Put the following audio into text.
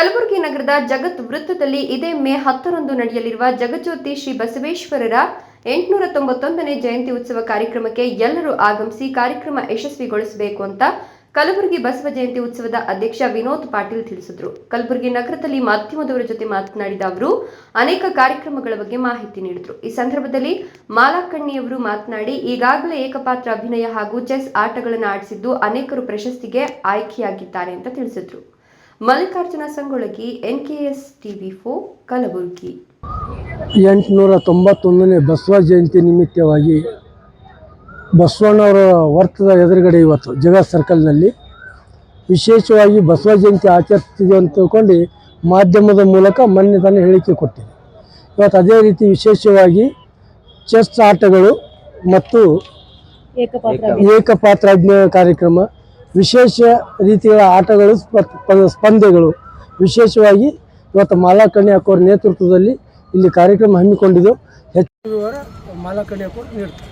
ಕಲಬುರಗಿ ನಗರದ ಜಗತ್ ವೃತ್ತದಲ್ಲಿ ಇದೇ ಮೇ ಹತ್ತರಂದು ನಡೆಯಲಿರುವ ಜಗಜ್ಯೋತಿ ಶ್ರೀ ಬಸವೇಶ್ವರರ ಎಂಟುನೂರ ತೊಂಬತ್ತೊಂದನೇ ಜಯಂತಿ ಉತ್ಸವ ಕಾರ್ಯಕ್ರಮಕ್ಕೆ ಎಲ್ಲರೂ ಆಗಮಿಸಿ ಕಾರ್ಯಕ್ರಮ ಯಶಸ್ವಿಗೊಳಿಸಬೇಕು ಅಂತ ಕಲಬುರಗಿ ಬಸವ ಜಯಂತಿ ಉತ್ಸವದ ಅಧ್ಯಕ್ಷ ವಿನೋದ್ ಪಾಟೀಲ್ ತಿಳಿಸಿದರು. ಕಲಬುರಗಿ ನಗರದಲ್ಲಿ ಮಾಧ್ಯಮದವರ ಜೊತೆ ಮಾತನಾಡಿದ ಅವರು, ಅನೇಕ ಕಾರ್ಯಕ್ರಮಗಳ ಬಗ್ಗೆ ಮಾಹಿತಿ ನೀಡಿದರು. ಈ ಸಂದರ್ಭದಲ್ಲಿ ಮಾಲಾಕಣ್ಣಿಯವರು ಮಾತನಾಡಿ, ಈಗಾಗಲೇ ಏಕಪಾತ್ರ ಅಭಿನಯ ಹಾಗೂ ಚೆಸ್ ಆಟಗಳನ್ನು ಆಡಿಸಿದ್ದು ಅನೇಕರು ಪ್ರಶಸ್ತಿಗೆ ಆಯ್ಕೆಯಾಗಿದ್ದಾರೆ ಅಂತ ತಿಳಿಸಿದರು. ಮಲ್ಲಿಕಾರ್ಜುನ ಸಂಗೊಳಗಿ ಎಸ್ ಟಿವಿ ಫೋ ಕಲಬುರಗಿ. ಎಂಟುನೂರ ತೊಂಬತ್ತೊಂದನೇ ಬಸವ ಜಯಂತಿ ನಿಮಿತ್ತವಾಗಿ ಬಸವಣ್ಣವರ ವರ್ತದ ಎದುರುಗಡೆ ಇವತ್ತು ಜಗತ್ ಸರ್ಕಲ್ನಲ್ಲಿ ವಿಶೇಷವಾಗಿ ಬಸವ ಜಯಂತಿ ಆಚರಿಸ್ತಿದೆ ಅಂತ ತಿಳ್ಕೊಂಡು ಮಾಧ್ಯಮದ ಮೂಲಕ ಮೊನ್ನೆ ತಾನೇ ಹೇಳಿಕೆ ಕೊಟ್ಟಿದೆ ಇವತ್ತು ಅದೇ ರೀತಿ ವಿಶೇಷವಾಗಿ ಚೆಸ್ ಆಟಗಳು ಮತ್ತು ಏಕಪಾತ್ರ ಅಭಿನಯ ಕಾರ್ಯಕ್ರಮ ವಿಶೇಷ ರೀತಿಯ ಆಟಗಳು ಸ್ಪಂದ್ಯಗಳು ವಿಶೇಷವಾಗಿ ಇವತ್ತು ಮಾಲಾಕಣ್ಣಿ ಹಾಕೋರ ನೇತೃತ್ವದಲ್ಲಿ ಇಲ್ಲಿ ಕಾರ್ಯಕ್ರಮ ಹಮ್ಮಿಕೊಂಡಿದ್ದು. ಹೆಚ್ಚು ವಿವರ ಮಾಲಾಕಣಿ ಹಾಕೋರು ನೀಡ್ತಾರೆ.